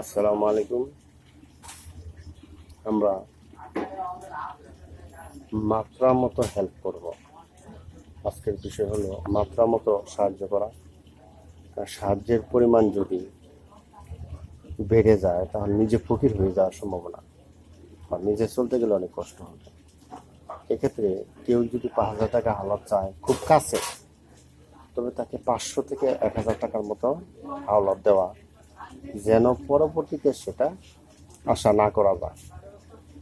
আসসালামু আলাইকুম আমরা মাত্রা মতো হেল্প করব। আজকের বিষয় হলো মাত্রা মতো সাহায্য করা। সাহায্যের পরিমাণ যদি বেড়ে যায়, তাহলে নিজে ফকির হয়ে যাওয়ার সম্ভাবনা। আর নিজে চলতে গেলে অনেক কষ্ট হবে। এক্ষেত্রে কেউ যদি পাঁচ হাজার টাকা হালাত চায় খুব কাছে, তবে তাকে পাঁচশো থেকে এক হাজার টাকার মতো হাওলাত দেওয়া যেন পরবর্তীতে সেটা আশা না করা যায়।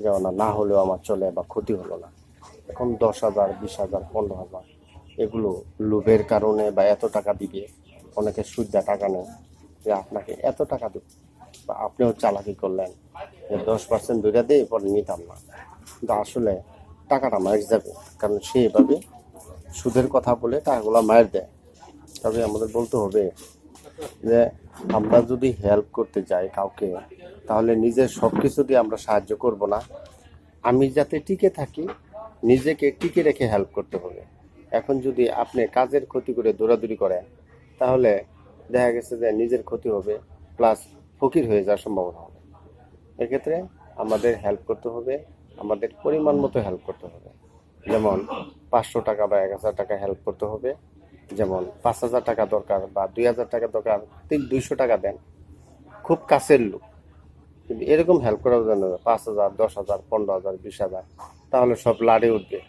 যেমন না হলেও আমার চলে বা ক্ষতি হলো না। এখন দশ হাজার, বিশ হাজার, পনেরো হাজার, এগুলো লোভের কারণে বা এত টাকা দিবে, অনেকে সুদ্দা টাকা নেয়, যে আপনাকে এত টাকা দেব। বা আপনিও চালাকি করলেন, যে দশ পার্সেন্ট দুইটা দিয়ে পরে নিতাম না। কিন্তু আসলে টাকাটা মায়ের যাবে, কারণ সে এভাবে সুদের কথা বলে টাকাগুলো মায়ের দেয়। তবে আমাদের বলতে হবে যে আমরা যদি হেল্প করতে যাই কাউকে, তাহলে নিজের সব কিছু দিয়ে আমরা সাহায্য করব না। আমি যাতে টিকে থাকি, নিজেকে টিকে রেখে হেল্প করতে হবে। এখন যদি আপনি কাজের ক্ষতি করে দৌড়াদৌড়ি করেন, তাহলে দেখা গেছে যে নিজের ক্ষতি হবে প্লাস ফকির হয়ে যাওয়ার সম্ভাবনা হবে। এক্ষেত্রে আমাদের হেল্প করতে হবে, আমাদের পরিমাণ মতো হেল্প করতে হবে। যেমন পাঁচশো টাকা বা এক হাজার টাকা হেল্প করতে হবে যেমন পাঁচ হাজার টাকা দরকার বা দুই হাজার টাকা দরকার, তিন দুইশো টাকা দেন। খুব কাছের লোক। কিন্তু এরকম হেল্প করার জন্য পাঁচ হাজার, দশ হাজার, পনেরো হাজার, বিশ হাজার, তাহলে সব লাড়ে উঠবে।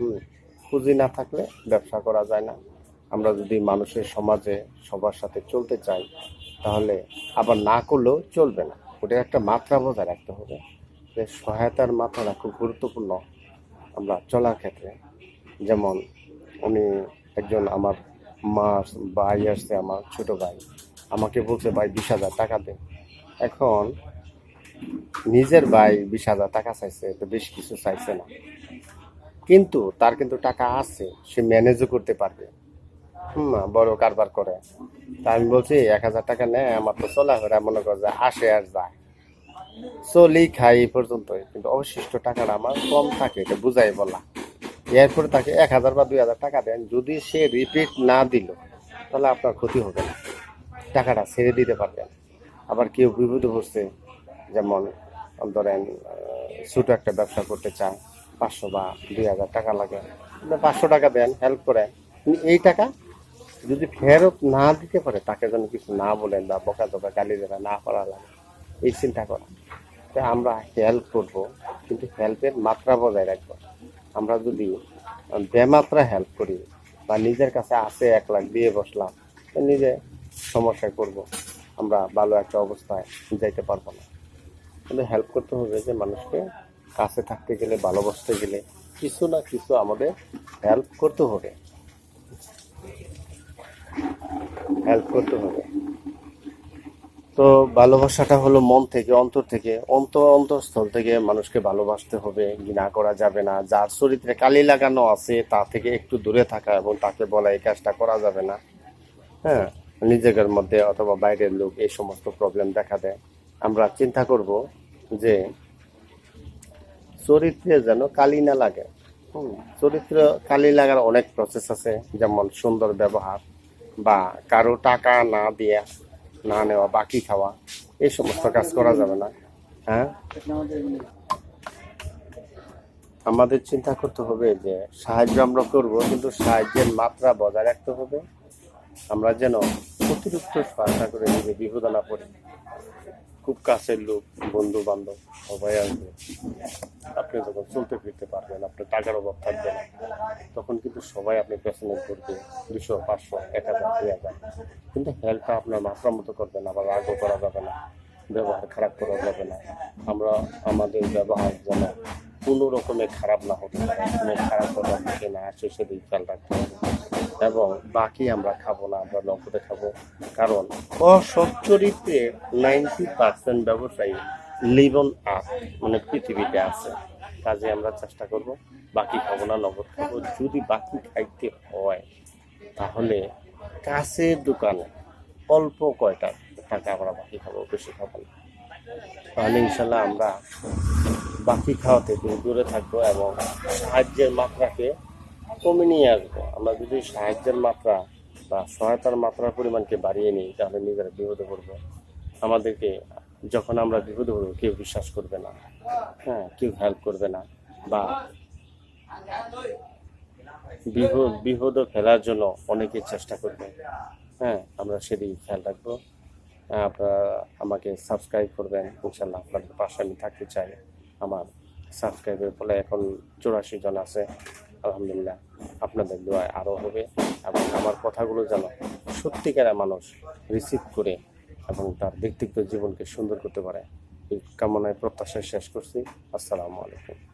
হুম, পুঁজি না থাকলে ব্যবসা করা যায় না। আমরা যদি মানুষের সমাজে সবার সাথে চলতে চাই, তাহলে আবার না করলেও চলবে না। ওটা একটা মাত্রা বজায় রাখতে হবে। যে সহায়তার মাত্রাটা খুব গুরুত্বপূর্ণ। আমরা চলার ক্ষেত্রে। যেমন উনি একজন আমার মা ভাই আসছে, আমার ছোট ভাই। আমাকে বলছে, ভাই, বিশ হাজার টাকা দে। এখন নিজের ভাই বিশ হাজার টাকা চাইছে, তো বেশ কিছু চাইছে না। কিন্তু তার কিন্তু টাকা আছে, সে ম্যানেজও করতে পারবে। হুম, বড় কারবার করে। তা আমি বলছি, এক হাজার টাকা নেয় আমার তো চলা করে মনে কর যে আসে আর যায়। চলি খাই এই পর্যন্তই, কিন্তু অবশিষ্ট টাকাটা আমার কম থাকে, এটা বুঝাই বলা। এরপরে তাকে এক হাজার বা দুই হাজার টাকা দেন। যদি সে রিপিট না দিল, তাহলে আপনার ক্ষতি হবে না। টাকাটা ছেড়ে দিতে পারবেন। আবার কেউ বিপদে পড়ছে, যেমন ধরেন ছোটো একটা ব্যবসা করতে চান পাঁচশো বা দুই হাজার টাকা লাগে পাঁচশো টাকা দেন হেল্প করেন। এই টাকা যদি ফেরত না দিতে পারে, তাকে যেন কিছু না বলেন বা বকা দকা গালি দেওয়া না করা লাগে, এই চিন্তা করা আমরা হেল্প করব, কিন্তু হেল্পের মাত্রা বজায় রাখব। আমরা যদি বেমাত্রা হেল্প করি বা নিজের কাছে আছে এক লাখ দিয়ে বসলাম নিজে সমস্যায় করব আমরা ভালো একটা অবস্থায় যাইতে পারব না। কিন্তু হেল্প করতে হবে যে মানুষকে কাছে থাকতে গেলে, ভালোবাসতে গেলে কিছু না কিছু আমাদের হেল্প করতে হবে। হেল্প করতে হবে। তো ভালোবাসাটা হলো মন থেকে, অন্তর থেকে, অন্ত অন্তরস্থল থেকে মানুষকে ভালোবাসতে হবে ঘৃণা করা যাবে না, যার চরিত্রে কালি লাগানো আছে তা থেকে একটু দূরে থাকা এবং তাকে বলা এই কাজটা করা যাবে না। হ্যাঁ নিজেদের মধ্যে অথবা বাইরের লোক এই সমস্ত প্রবলেম দেখা দেয়। আমরা চিন্তা করব যে চরিত্রে যেন কালি না লাগে। চরিত্র কালি লাগার অনেক প্রসেস আছে, যেমন সুন্দর ব্যবহার বা কারও টাকা না দেয়া না নেওয়া, বাকি খাওয়া, এই সমস্ত কাজ করা যাবে না। হ্যাঁ? আমাদের চিন্তা করতে হবে যে সাহায্য আমরা করব, কিন্তু সাহায্যের মাত্রা বজায় রাখতে হবে। আমরা যেন অতিরিক্ত সহায়তা করে নিজে বিপদে না পড়ি। খুব কাছের লোক বন্ধু বান্ধব সবাই আসবে। আপনি যখন চলতে ফিরতে পারবেন, আপনার টাকার অভাব থাকবে না। তখন কিন্তু সবাই আপনি পেছনে করবে, দুশো, পাঁচশো, এক হাজার, দুই হাজার। কিন্তু হেল্পটা আপনার মাত্রা মতো করবে না আবার রাগও করা যাবে না, ব্যবহার খারাপ করা যাবে না। আমরা, আমাদের ব্যবহার যেন কোনো রকমের খারাপ না হতে পারে কোনো খারাপ কথা থেকে না আসে সেদিকে খেয়াল রাখতে হবে। এবং বাকি আমরা খাব না, আমরা নগদে খাব। কারণ অসৎ চরিত্রে নাইনটি পার্সেন্ট ব্যবসায়ী লিভন আপ মানে পৃথিবীতে আছে। কাজে আমরা চেষ্টা করব, বাকি খাব না, নগদ খাব। যদি বাকি খাইতে হয়, তাহলে কাছের দোকানে অল্প কয়টা টাকা আমরা বাকি খাব, বেশি খাব না। তাহলে ইনশাল্লাহ আমরা বাকি খাওয়া থেকে দূরে থাকব এবং সাহায্যের মাত্রাকে কমে নিয়ে আসব। আমরা যদি সাহায্যের মাত্রা বা সহায়তার মাত্রার পরিমাণকে বাড়িয়ে নিই, তাহলে নিজেরা বিপদে পড়ব। আমাদেরকে যখন আমরা বিপদে পড়ব, কেউ বিশ্বাস করবে না হ্যাঁ কেউ হেল্প করবে না বা বিপদ বিপদে ফেলার জন্য অনেকে চেষ্টা করবে। হ্যাঁ আমরা সেদিকে খেয়াল রাখব। আপনারা আমাকে সাবস্ক্রাইব করবেন। ইনশাল্লাহ আপনাদের পাশে আমি থাকতে চাই। আমার সাবস্ক্রাইবের ফলে এখন চৌরাশি জন আছে। আলহামদুলিল্লাহ আপনাদের দোয়ায় আরও হবে এবং আমার কথাগুলো যেন সত্যিকারের মানুষ রিসিভ করে এবং তার ব্যক্তিগত জীবনকে সুন্দর করতে পারে। এই কামনায় প্রত্যাশা শেষ করছি। আসসালামু আলাইকুম।